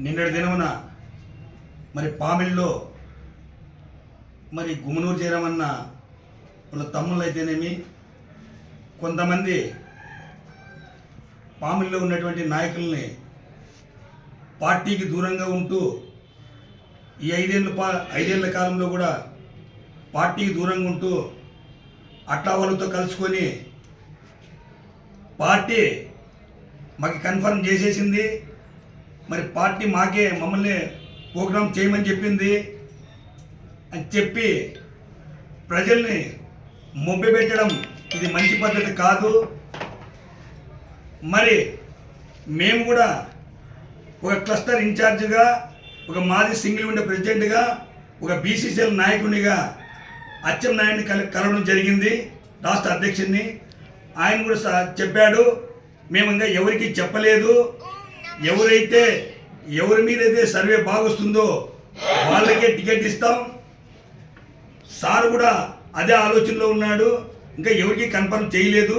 నిన్నటి దినమున మరి పామిల్లో మరి గుమ్మనూరు చేరమన్న వాళ్ళ తమ్ముళ్ళు అయితేనేమి కొంతమంది పామిల్లో ఉన్నటువంటి నాయకుల్ని పార్టీకి దూరంగా ఉంటూ ఈ ఐదేళ్ళ పా ఐదేళ్ళ కాలంలో కూడా పార్టీకి దూరంగా ఉంటూ అట్లా వాళ్ళతో కలుసుకొని పార్టీ మాకు కన్ఫర్మ్ చేసేసింది. మరి పార్టీ మాకే మమ్మల్ని ప్రోగ్రామ్ చేయమని చెప్పింది అని చెప్పి ప్రజల్ని మొబ్బి పెట్టడం ఇది మంచి పద్ధతి కాదు. మరి మేము కూడా ఒక క్లస్టర్ ఇన్ఛార్జిగా ఒక మాజీ సింగిల్ ఉండే ప్రెసిడెంట్గా ఒక బీసీసీఎల్ నాయకునిగా అచ్చెం నాయుడిని కల కలవడం జరిగింది రాష్ట్ర అధ్యక్షుడిని. ఆయన కూడా చెప్పాడు మేము ఇంకా ఎవరికి చెప్పలేదు. ఎవరైతే ఎవరి మీద అయితే సర్వే బాగొస్తుందో వాళ్ళకే టికెట్ ఇస్తాం. సార్ కూడా అదే ఆలోచనలో ఉన్నాడు. ఇంకా ఎవరికి కన్ఫర్మ్ చేయలేదు.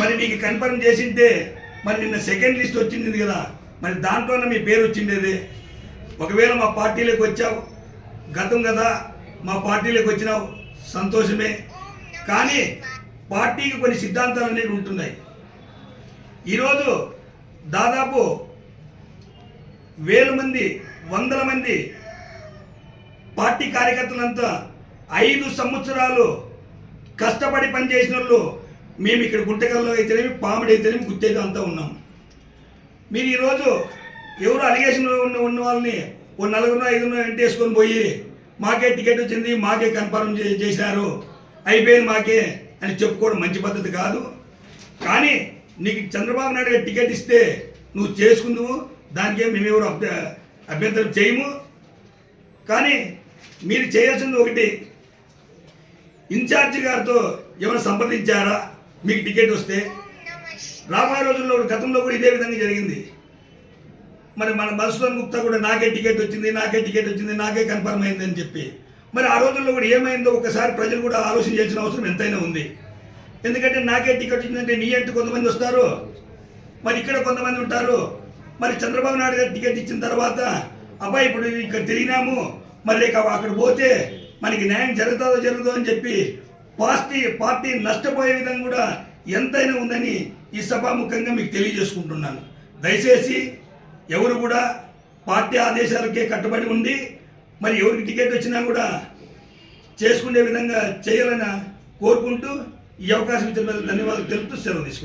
మరి నీకు కన్ఫర్మ్ చేసింటే మరి నిన్న సెకండ్ లిస్ట్ వచ్చింది కదా మరి దాంట్లోనే మీ పేరు వచ్చిండేది. ఒకవేళ మా పార్టీలోకి వచ్చావు గతం కదా మా పార్టీలోకి వచ్చినావు సంతోషమే. కానీ పార్టీకి కొన్ని సిద్ధాంతాలు అనేవి ఉంటున్నాయి. ఈరోజు దాదాపు వేల మంది వందల మంది పార్టీ కార్యకర్తలంతా ఐదు సంవత్సరాలు కష్టపడి పనిచేసిన వాళ్ళు మేము ఇక్కడ గుంటకల్లో అయితేనేమి పాముడు అయితేనేమి గుత్తేదో అంతా ఉన్నాం. మీరు ఈరోజు ఎవరు అలిగేషన్ ఉన్న ఉన్న వాళ్ళని ఓ నలుగురు ఐదుగురు వెంటేసుకొని పోయి మాకే టికెట్ వచ్చింది మాకే కన్ఫర్మ్ చే- చేశారు అయిపోయింది మాకే అని చెప్పుకోవడం మంచి పద్ధతి కాదు. కానీ నీకు చంద్రబాబు నాయుడు గారు టికెట్ ఇస్తే నువ్వు చేసుకుందువు దానికేం మేమెవరు అభ్య అభ్యంతరం చేయము. కానీ మీరు చేయాల్సింది ఒకటి ఇన్ఛార్జి గారితో ఏమైనా సంప్రదించారా? మీకు టికెట్ వస్తే. రాబోయే రోజుల్లో గతంలో కూడా ఇదే విధంగా జరిగింది. మరి మన మధుసూదన్ గుప్తా కూడా నాకే టికెట్ వచ్చింది నాకే టికెట్ వచ్చింది నాకే కన్ఫర్మ్ అయిందని చెప్పి. మరి ఆ రోజుల్లో కూడా ఏమైందో ఒకసారి ప్రజలు కూడా ఆలోచించాల్సిన అవసరం ఎంతైనా ఉంది. ఎందుకంటే నాకే టికెట్ వచ్చిందంటే నీ అంటే కొంతమంది వస్తారు. మరి ఇక్కడ కొంతమంది ఉంటారు. మరి చంద్రబాబు నాయుడు గారు టికెట్ ఇచ్చిన తర్వాత అబ్బాయి ఇప్పుడు ఇక్కడ తిరిగినాము. మరి లేక అక్కడ పోతే మనకి న్యాయం జరుగుతుందో జరుగుతుందో అని చెప్పి పార్టీ పార్టీ నష్టపోయే విధంగా కూడా ఎంతైనా ఉందని ఈ సభాముఖంగా మీకు తెలియజేసుకుంటున్నాను. దయచేసి ఎవరు కూడా పార్టీ ఆదేశాలకే కట్టుబడి ఉండి మరి ఎవరికి టికెట్ వచ్చినా కూడా చేసుకునే విధంగా చేయాలని కోరుకుంటూ ఈ అవకాశం ఇచ్చిన ధన్యవాదాలు తెలుపుతూ సెలవు తీసుకుంటాను